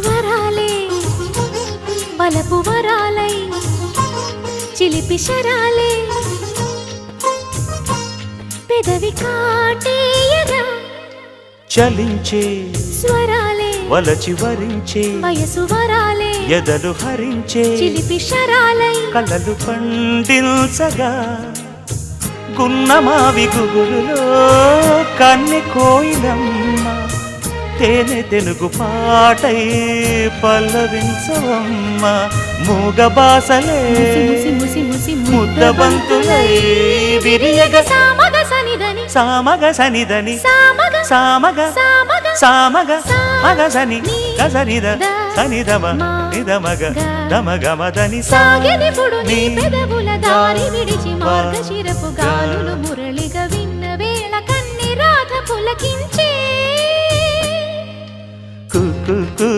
స్వరాలే బలపు వరాలై చిలిపి శరాలే. పెదవి కాటేయగా చలించే స్వరాలే వలచి వరించే వయసు వరాలే. ఎదలు హరించే చిలిపి శరాలై. కలలు పండించగా గున్నమావి గుగులులో కన్నె కోయిలమ్మ. తేనె తెలుగు పాటై పల్లవించవమ్మ. మూగ బాసలే ముసి ముద్దబంతులై విరియగ సామగ సనిదని సామగ సనిదని సామగ సామగ సామగ సామగ సా మగ సని గసనిద సనిదమ నిదమగ దమగమదని సాగెదిపుడు నీ పెదవుల దారి విడిచి మార్గశిరపు గాలులు కన్ని